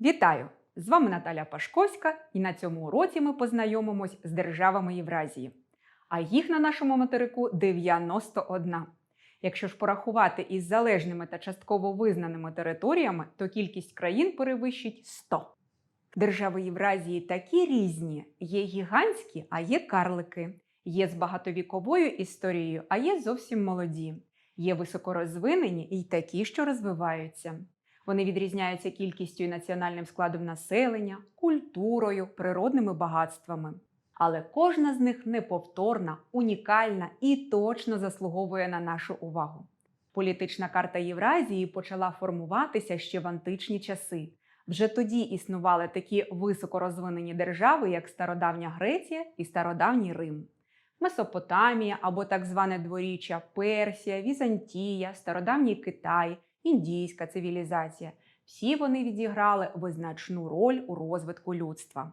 Вітаю! З вами Наталя Пашковська, і на цьому уроці ми познайомимось з державами Євразії. А їх на нашому материку 91. Якщо ж порахувати із залежними та частково визнаними територіями, то кількість країн перевищить 100. Держави Євразії такі різні: є гігантські, а є карлики, є з багатовіковою історією, а є зовсім молоді, є високорозвинені і такі, що розвиваються. Вони відрізняються кількістю і національним складом населення, культурою, природними багатствами. Але кожна з них неповторна, унікальна і точно заслуговує на нашу увагу. Політична карта Євразії почала формуватися ще в античні часи. Вже тоді існували такі високорозвинені держави, як стародавня Греція і стародавній Рим. Месопотамія або так зване дворіччя Персія, Візантія, стародавній Китай, індійська цивілізація. Всі вони відіграли визначну роль у розвитку людства.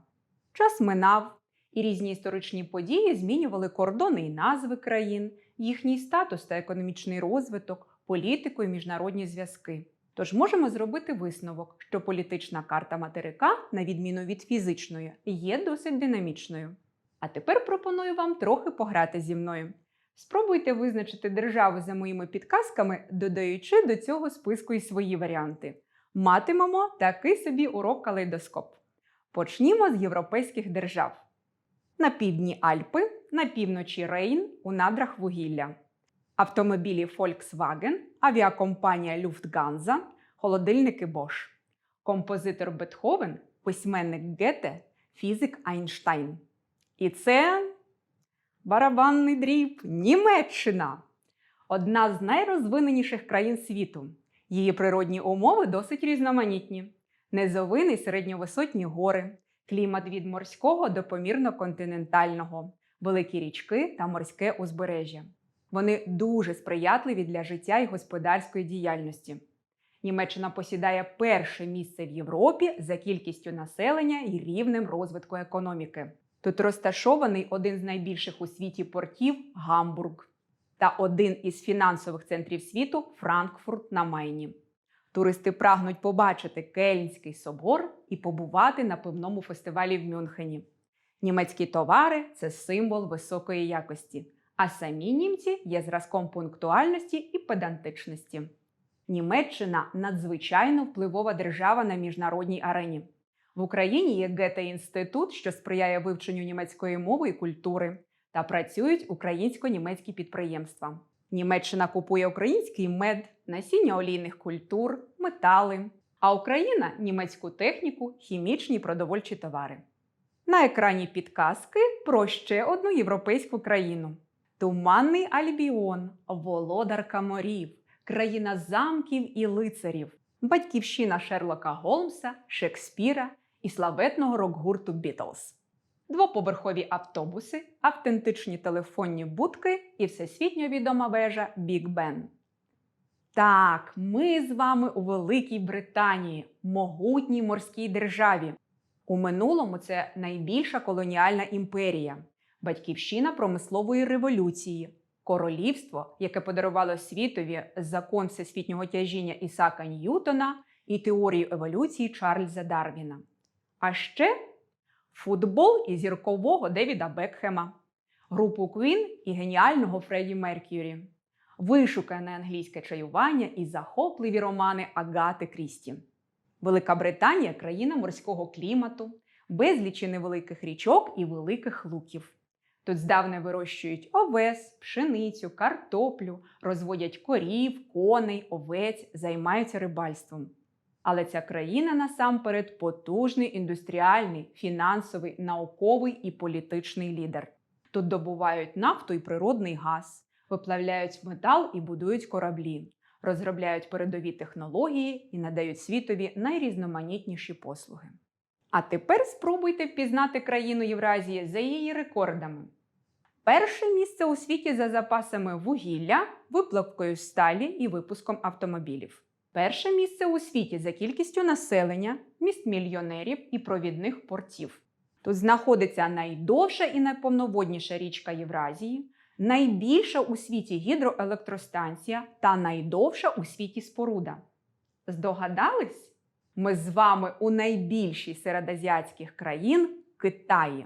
Час минав, і різні історичні події змінювали кордони і назви країн, їхній статус та економічний розвиток, політику і міжнародні зв'язки. Тож можемо зробити висновок, що політична карта материка, на відміну від фізичної, є досить динамічною. А тепер пропоную вам трохи пограти зі мною. Спробуйте визначити державу за моїми підказками, додаючи до цього списку і свої варіанти. Матимемо такий собі урок калейдоскоп. Почнімо з європейських держав. На півдні Альпи, на півночі Рейн, у надрах вугілля. Автомобілі Volkswagen, авіакомпанія Lufthansa, холодильники Bosch. Композитор Бетховен, письменник Гете, фізик Айнштайн. І це барабанний дріб Німеччина. Одна з найрозвиненіших країн світу. Її природні умови досить різноманітні. Низовини середньовисотні гори, клімат від морського до помірно-континентального, великі річки та морське узбережжя. Вони дуже сприятливі для життя і господарської діяльності. Німеччина посідає перше місце в Європі за кількістю населення і рівнем розвитку економіки. Тут розташований один з найбільших у світі портів Гамбург та один із фінансових центрів світу Франкфурт на Майні. Туристи прагнуть побачити Кельнський собор і побувати на пивному фестивалі в Мюнхені. Німецькі товари це символ високої якості, а самі німці є зразком пунктуальності і педантичності. Німеччина надзвичайно впливова держава на міжнародній арені. В Україні є Гете-інститут, що сприяє вивченню німецької мови і культури, та працюють українсько-німецькі підприємства. Німеччина купує український мед, насіння олійних культур, метали, а Україна німецьку техніку, хімічні продовольчі товари. На екрані підказки про ще одну європейську країну: Туманний Альбіон, володарка морів, країна замків і лицарів, батьківщина Шерлока Голмса, Шекспіра і славетного рок-гурту Бітлз. Двоповерхові автобуси, автентичні телефонні будки і всесвітньо відома вежа Біг Бен. Так, ми з вами у Великій Британії, могутній морській державі. У минулому це найбільша колоніальна імперія, батьківщина промислової революції, королівство, яке подарувало світові закон всесвітнього тяжіння Ісака Ньютона і теорію еволюції Чарльза Дарвіна. А ще футбол і зіркового Девіда Бекхема, групу Queen і геніального Фредді Мерк'юрі, вишукане англійське чаювання і захопливі романи Агати Крісті. Велика Британія країна морського клімату, безлічі невеликих річок і великих луків. Тут здавна вирощують овес, пшеницю, картоплю, розводять корів, коней, овець, займаються рибальством. Але ця країна насамперед потужний індустріальний, фінансовий, науковий і політичний лідер. Тут добувають нафту і природний газ, виплавляють метал і будують кораблі, розробляють передові технології і надають світові найрізноманітніші послуги. А тепер спробуйте впізнати країну Євразії за її рекордами. Перше місце у світі за запасами вугілля, виплавкою сталі і випуском автомобілів. Перше місце у світі за кількістю населення, міст мільйонерів і провідних портів. Тут знаходиться найдовша і найповноводніша річка Євразії, найбільша у світі гідроелектростанція та найдовша у світі споруда. Здогадались? Ми з вами у найбільшій серед азіатських країн Китаї.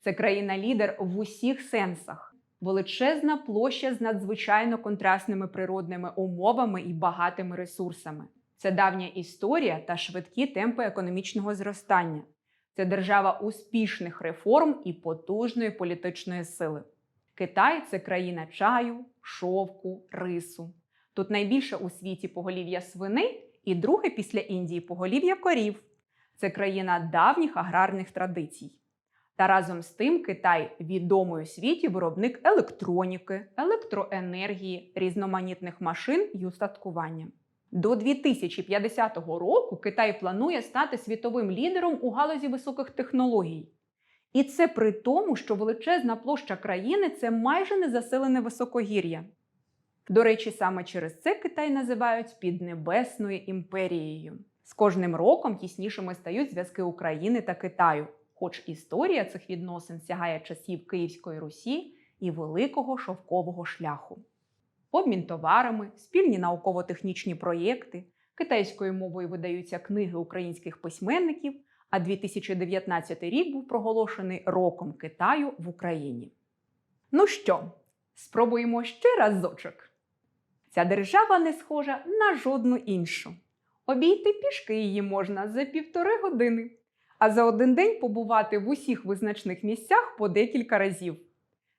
Це країна-лідер в усіх сенсах. Величезна площа з надзвичайно контрастними природними умовами і багатими ресурсами. Це давня історія та швидкі темпи економічного зростання. Це держава успішних реформ і потужної політичної сили. Китай це країна чаю, шовку, рису. Тут найбільше у світі поголів'я свиней і друге після Індії поголів'я корів. Це країна давніх аграрних традицій. Та разом з тим Китай відомий у світі виробник електроніки, електроенергії, різноманітних машин і устаткування. До 2050 року Китай планує стати світовим лідером у галузі високих технологій. І це при тому, що величезна площа країни це майже незаселене високогір'я. До речі, саме через це Китай називають Піднебесною імперією. З кожним роком тіснішими стають зв'язки України та Китаю, хоч історія цих відносин сягає часів Київської Русі і Великого шовкового шляху. Обмін товарами, спільні науково-технічні проєкти, китайською мовою видаються книги українських письменників, а 2019 рік був проголошений роком Китаю в Україні. Ну що, спробуємо ще разочок. Ця держава не схожа на жодну іншу. Обійти пішки її можна за півтори години, а за один день побувати в усіх визначних місцях по декілька разів.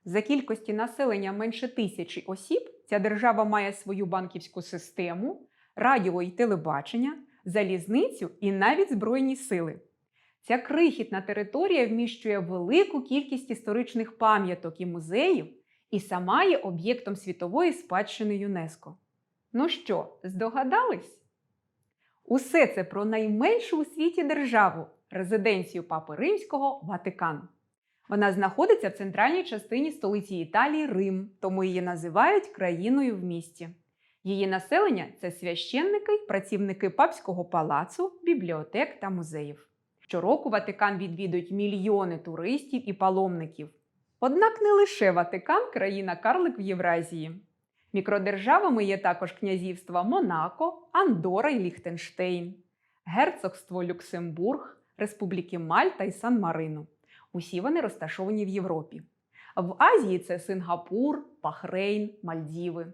За кількості населення менше тисячі осіб ця держава має свою банківську систему, радіо і телебачення, залізницю і навіть збройні сили. Ця крихітна територія вміщує велику кількість історичних пам'яток і музеїв і сама є об'єктом світової спадщини ЮНЕСКО. Ну що, здогадались? Усе це про найменшу у світі державу резиденцію Папи Римського Ватикан. Вона знаходиться в центральній частині столиці Італії Рим, тому її називають країною в місті. Її населення це священники працівники папського палацу, бібліотек та музеїв. Щороку Ватикан відвідують мільйони туристів і паломників. Однак не лише Ватикан країна карлик в Євразії. Мікродержавами є також князівства Монако, Андора і Ліхтенштейн, Герцогство Люксембург, Республіки Мальта і Сан-Марино. Усі вони розташовані в Європі. В Азії це Сингапур, Бахрейн, Мальдіви.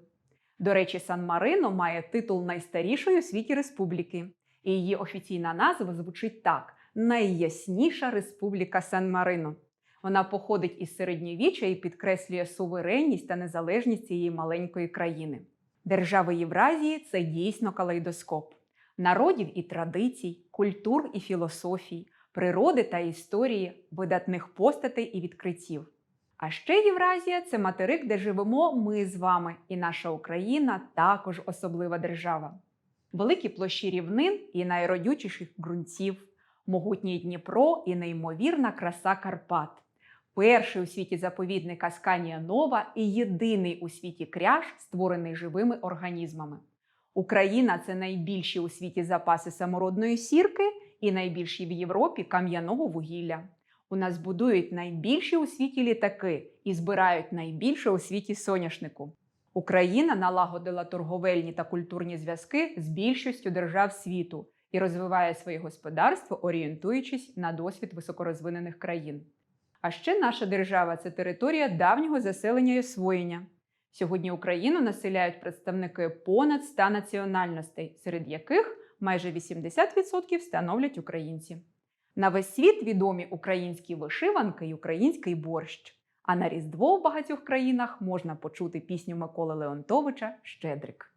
До речі, Сан-Марино має титул найстарішої у світі республіки, і її офіційна назва звучить так: Найясніша Республіка Сан-Марино. Вона походить із середньовіччя і підкреслює суверенність та незалежність цієї маленької країни. Держави Євразії це дійсно калейдоскоп народів і традицій, культур і філософій, природи та історії, видатних постатей і відкриттів. А ще Євразія це материк, де живемо ми з вами, і наша Україна також особлива держава. Великі площі рівнин і найродючіших ґрунтів, могутній Дніпро і неймовірна краса Карпат. Перший у світі заповідник Асканія Нова і єдиний у світі кряж, створений живими організмами. Україна це найбільші у світі запаси самородної сірки і найбільші в Європі кам'яного вугілля. У нас будують найбільші у світі літаки і збирають найбільше у світі соняшнику. Україна налагодила торговельні та культурні зв'язки з більшістю держав світу і розвиває своє господарство, орієнтуючись на досвід високорозвинених країн. А ще наша держава це територія давнього заселення і освоєння. Сьогодні Україну населяють представники понад 100 національностей, серед яких майже 80% становлять українці. На весь світ відомі українські вишиванки і український борщ. А на Різдво в багатьох країнах можна почути пісню Миколи Леонтовича Щедрик.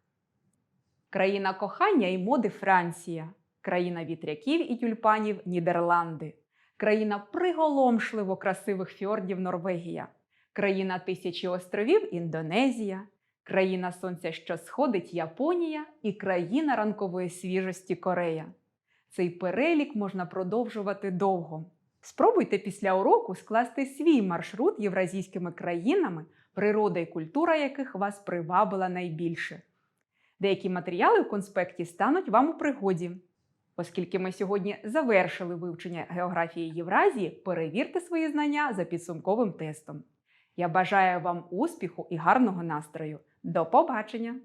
Країна кохання і моди Франція, країна вітряків і тюльпанів Нідерланди, країна приголомшливо красивих фьордів Норвегія, країна тисячі островів Індонезія, країна сонця, що сходить Японія і країна ранкової свіжості Корея. Цей перелік можна продовжувати довго. Спробуйте після уроку скласти свій маршрут євразійськими країнами, природа і культура яких вас привабила найбільше. Деякі матеріали в конспекті стануть вам у пригоді. Оскільки ми сьогодні завершили вивчення географії Євразії, перевірте свої знання за підсумковим тестом. Я бажаю вам успіху і гарного настрою. До побачення!